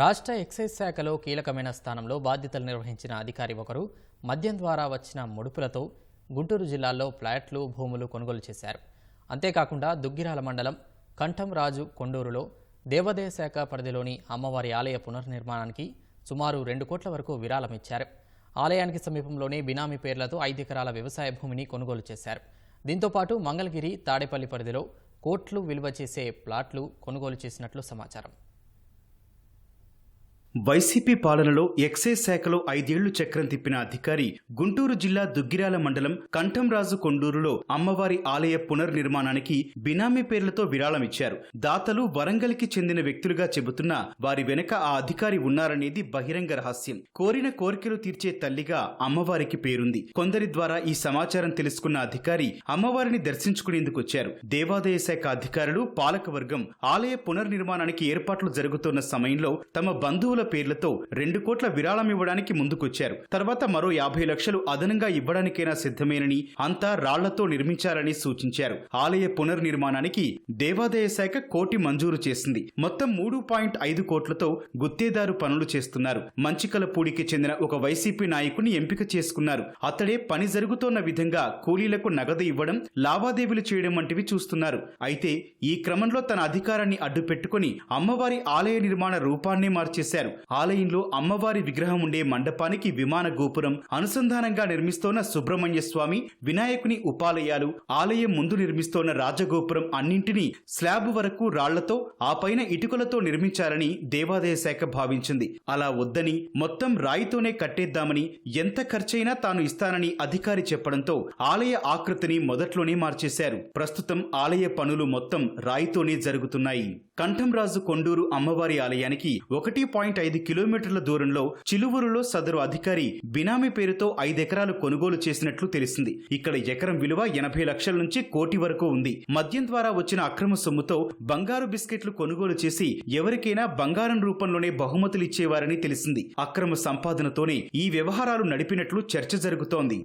రాష్ట్ర ఎక్సైజ్ శాఖలో కీలకమైన స్థానంలో బాధ్యతలు నిర్వహించిన అధికారి ఒకరు మద్యం ద్వారా వచ్చిన ముడుపులతో గుంటూరు జిల్లాలో ఫ్లాట్లు భూములు కొనుగోలు చేశారు. అంతేకాకుండా దుగ్గిరాల మండలం కంఠం రాజు కొండూరులో దేవాదాయ శాఖ పరిధిలోని అమ్మవారి ఆలయ పునర్నిర్మాణానికి సుమారు రెండు కోట్ల వరకు విరాళం ఇచ్చారు. ఆలయానికి సమీపంలోనే బినామీ పేర్లతో ఐదు ఎకరాల వ్యవసాయ భూమిని కొనుగోలు చేశారు. దీంతో పాటు మంగళగిరి తాడేపల్లి పరిధిలో కోట్లు విలువ చేసే ప్లాట్లు కొనుగోలు చేసినట్లు సమాచారం. వైసీపీ పాలనలో ఎక్సైజ్ శాఖలో ఐదేళ్ళు చక్రం తిప్పిన అధికారి గుంటూరు జిల్లా దుగ్గిరాల మండలం కంఠంరాజు కొండూరులో అమ్మవారి ఆలయ పునర్నిర్మాణానికి బినామీ పేర్లతో విరాళమిచ్చారు. దాతలు వరంగల్కి చెందిన వ్యక్తులుగా చెబుతున్నా వారి వెనక ఆ అధికారి ఉన్నారనేది బహిరంగ రహస్యం. కోరిన కోరికలు తీర్చే తల్లిగా అమ్మవారికి పేరుంది. కొందరి ద్వారా ఈ సమాచారం తెలుసుకున్న అధికారి అమ్మవారిని దర్శించుకునేందుకు వచ్చారు. దేవాదాయ శాఖ అధికారులు పాలకవర్గం ఆలయ పునర్నిర్మాణానికి ఏర్పాట్లు జరుగుతున్న సమయంలో తమ బంధువుల పేర్లతో రెండు కోట్ల విరాళం ఇవ్వడానికి ముందుకొచ్చారు. తర్వాత మరో యాభై లక్షలు అదనంగా ఇవ్వడానికైనా సిద్ధమేనని అంతా రాళ్ళతో నిర్మించాలని సూచించారు. ఆలయ పునర్నిర్మాణానికి దేవాదాయ శాఖ కోటి మంజూరు చేసింది. మొత్తం మూడు పాయింట్ ఐదు కోట్లతో గుత్తేదారు పనులు చేస్తున్నారు. మంచికలపూడికి చెందిన ఒక వైసీపీ నాయకుని ఎంపిక చేసుకున్నారు. అతడే పని జరుగుతోన్న విధంగా కూలీలకు నగదు ఇవ్వడం లావాదేవీలు చేయడం వంటివి చూస్తున్నారు. అయితే ఈ క్రమంలో తన అధికారాన్ని అడ్డుపెట్టుకుని అమ్మవారి ఆలయ నిర్మాణ రూపాన్నే మార్చేశారు. ఆలయంలో అమ్మవారి విగ్రహం ఉండే మండపానికి విమాన గోపురం అనుసంధానంగా నిర్మిస్తోన్న సుబ్రహ్మణ్య స్వామి వినాయకుని ఉపాలయాలు ఆలయం ముందు నిర్మిస్తోన్న రాజగోపురం అన్నింటినీ స్లాబ్ వరకు రాళ్ళతో ఆ పైన ఇటుకలతో నిర్మించాలని దేవాదాయ శాఖ భావించింది. అలా వద్దని మొత్తం రాయితోనే కట్టేద్దామని ఎంత ఖర్చైనా తాను ఇస్తానని అధికారి చెప్పడంతో ఆలయ ఆకృతిని మొదట్లోనే మార్చేశారు. ప్రస్తుతం ఆలయ పనులు మొత్తం రాయితోనే జరుగుతున్నాయి. కంఠంరాజు కొండూరు అమ్మవారి ఆలయానికి ఒకటి పాయింట్ ఐదు కిలోమీటర్ల దూరంలో చిలువురులో సదరు అధికారి బినామీ పేరుతో ఐదెకరాలు కొనుగోలు చేసినట్లు తెలిసింది. ఇక్కడ ఎకరం విలువ ఎనభై లక్షల నుంచి కోటి వరకు ఉంది. మద్యం ద్వారా వచ్చిన అక్రమ సొమ్ముతో బంగారు బిస్కెట్లు కొనుగోలు చేసి ఎవరికైనా బంగారం రూపంలోనే బహుమతులు ఇచ్చేవారని తెలిసింది. అక్రమ సంపాదనతోనే ఈ వ్యవహారాలు నడిపినట్లు చర్చ జరుగుతోంది.